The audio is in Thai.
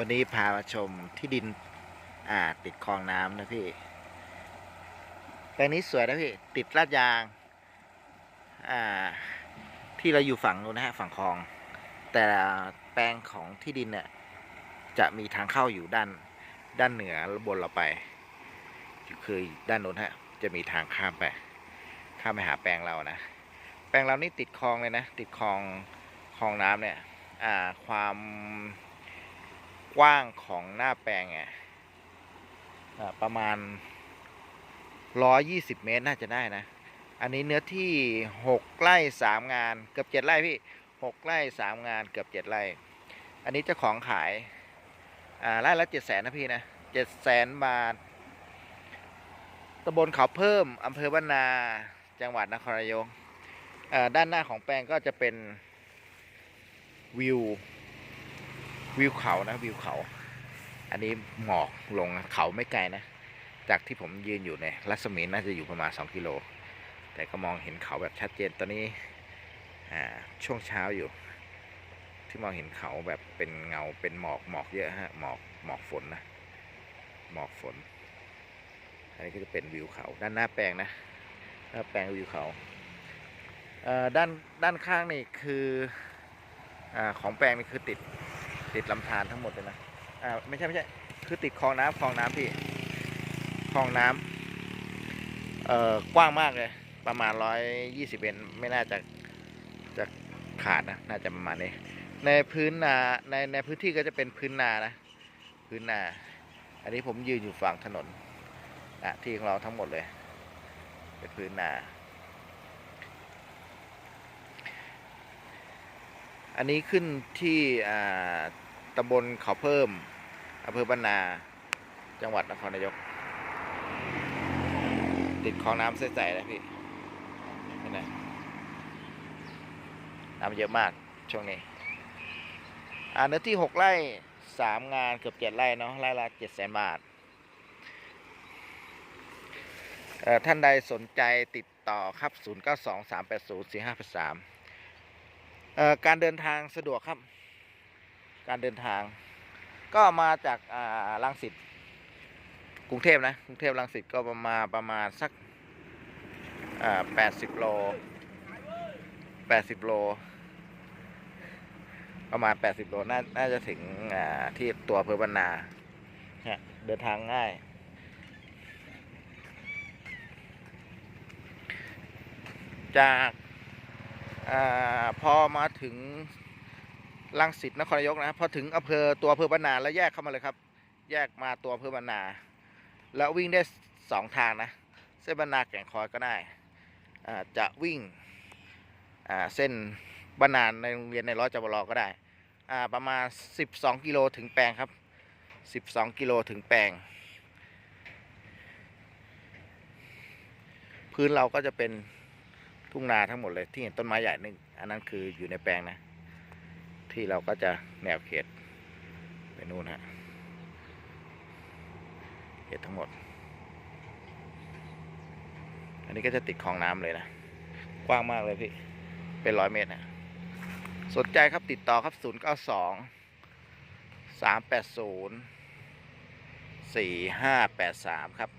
วันนี้พามาชมที่ดินอ่าติดคลองน้ำนะพี่ แปลงนี้สวยนะพี่ ติดลาดยาง อ่า ที่เราอยู่ฝั่งนู้นนะฮะฝั่งคลอง แต่แปลงของที่ดินเนี่ยจะมีทางเข้าอยู่ด้านด้านเหนือบนเราไปคือด้านโน้นฮะ จะมีทางข้ามไป ข้ามไปหาแปลงเรานะ แปลงเรานี่ติดคลองเลยนะ ติดคลองคลองน้ำเนี่ย อ่า ความ กว้างของหน้าแปลงอะอ่าประมาณ 120 เมตรน่าจะได้นะ อันนี้เนื้อที่ 6 ไร่ 3 งาน เกือบ 7 ไร่พี่ 6 ไร่ 3 งาน เกือบ 7 ไร่ อันนี้เจ้าของขาย อ่า ไร่ละ 7 0 0 0 0นะพี่นะ 7 0 0 0 0บาทตำบลเขาเพิ่มอำเภอบ้านนา จังหวัดนครนายกด้านหน้าของแปลงก็จะเป็นวิว วิวเขานะวิวเขา อันนี้หมอกลงเขาไม่ไกลนะ จากที่ผมยืนอยู่เนี่ยรัศมีน่าจะอยู่ประมาณ 2 กิโล แต่ก็มองเห็นเขาแบบชัดเจนตอนนี้ช่วงเช้าอยู่ ที่มองเห็นเขาแบบเป็นเงาเป็นหมอกหมอกเยอะฮะหมอกหมอกฝนนะหมอกฝน อันนี้ก็จะเป็นวิวเขาด้านหน้าแปลงนะหน้าแปลงวิวเขาเด้านด้านข้างนี่คืออของแปลงนี่คือติด ติดลำธารทั้งหมดเลยนะอ่าไม่ใช่ไม่ใช่คือติดคลองน้ำคลองน้ำพี่คลองน้ำเอ่อกว้างมากเลย ประมาณร้อยยี่สิบเซนไม่น่าจะจะขาดนะน่าจะประมาณนี้ในพื้นนาในในพื้นที่ก็จะเป็นพื้นนานะ พื้นนา อันนี้ผมยืนอยู่ฝั่งถนนอะที่ของเราทั้งหมดเลยเป็นพื้นนา อันนี้ขึ้นที่อ่า ตำบลเขาเพิ่มอำเภอบ้านนา จังหวัดนครนายก ติดคลองน้ำใสๆนะพี่เห็นไหมน้ำเยอะมากช่วงนี้ อ่าเนื้อที่หกไร่สามงานเกือบเจ็ดไร่เนาะไร่ละเจ็ดแสนบาทเอ่อท่านใดสนใจติดต่อครับ 0 9 2 3 8 0 4 5 8 3เอ่อการเดินทางสะดวกครับ การเดินทาง ก็มาจากอ่าลังสิตกรุงเทพนะกรุงเทพลังสิตก็ประมาณประมาณสักอ่า80โล80โล ประมาณ80โลน่าน่าจะถึงอ่าที่ตัวอำเภอบ้านนาเนี่ยเดินทางง่าย จากอาพอมาถึง ลังสิตนครนายกนะพอถึงอำเภอตัวอำเภอบ้านนาแล้วแยกเข้ามาเลยครับ แยกมาตัวอำเภอบ้านนา แล้ววิ่งได้สองทางนะ เส้นบ้านนาแก่งคอยก็ได้อ่าจะวิ่งอ่าเส้นบ้านนาในโรงเรียนในร้อยจบรอก็ได้อ่าประมาณ 12 กิโลถึงแปลงครับ 12 กิโลถึงแปลง พื้นเราก็จะเป็นทุ่งนาทั้งหมดเลยที่เห็นต้นไม้ใหญ่นึงอันนั้นคืออยู่ในแปลงนะ ที่เราก็จะแนวเขตไปนู่นฮะเขตทั้งหมด อันนี้ก็จะติดคลองน้ำเลยนะ กว้างมากเลยพี่ เป็นร้อยเมตรนะสนใจครับติดต่อครับ 0 9 2 3 8 0 4 5 8 3 ครับ